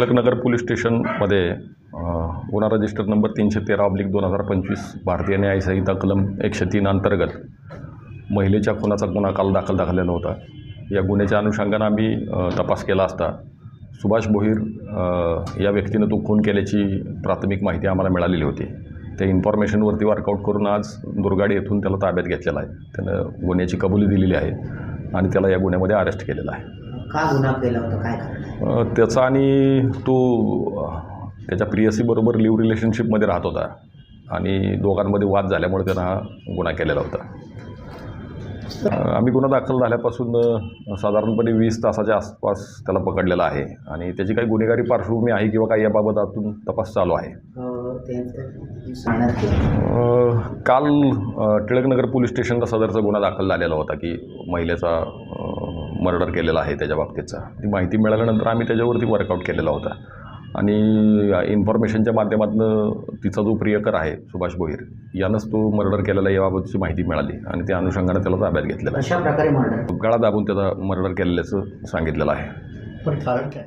Tilaknagar police स्टेशनमध्ये गुन्हा register number तीनशे तेरा ऑब्लिक दोन हजार पंचवीस भारतीय न्याय संहिता कलम एकशे तीन अंतर्गत महिलेच्या खुनाचा गुन्हा काल दाखल झालेला होता. या गुन्ह्याच्या अनुषंगानं आम्ही तपास केला असता. सुभाष भोईर या व्यक्तीनं तो खून केल्याची प्राथमिक माहिती आम्हाला मिळालेली होती. त्या इन्फॉर्मेशनवरती वर्कआउट करून आज दुर्गाडी येथून त्याला ताब्यात घेतलेला आहे. त्यानं गुन्ह्याची कबुली दिलेली आहे आणि त्याला या गुन्ह्यामध्ये अरेस्ट केलेला आहे. का गुन्हा केला होता? काय कारण आहे? अ, त्याचा आणि तो अ, त्याच्या प्रियसीबरोबर लिव्ह रिलेशनशिपमध्ये राहत होता. आणि दोघांमध्ये वाद झाल्यामुळे त्यानं हा गुन्हा केलेला होता. अ, आम्ही गुन्हा दाखल झाल्यापासून अ, साधारणपणे वीस तासाच्या आसपास त्याला पकडलेला आहे. आणि त्याची काही गुन्हेगारी पार्श्वभूमी आहे किंवा काही याबाबत आतून तपास चालू आहे. अं, त्यांचं सांगणार की? अ, काल अ, टिळकनगर पोलीस स्टेशनला सदरचा गुन्हा दाखल झालेला होता की महिलेचा मर्डर केलेला आहे त्याच्या बाबतीतचा ती माहिती मिळाल्यानंतर आम्ही त्याच्यावरती वर्कआउट केलेला होता. आणि इन्फॉर्मेशनच्या माध्यमातून तिचा जो प्रियकर आहे सुभाष भोईर यानंच तो मर्डर केलेला याबाबतची माहिती मिळाली आणि त्या अनुषंगाने त्याला ताब्यात घेतलेला कशा प्रकारे मर्डर? आहे गळा दाबून त्याचा मर्डर केलेल्याचं सांगितलेलं आहे. पण कारण काय?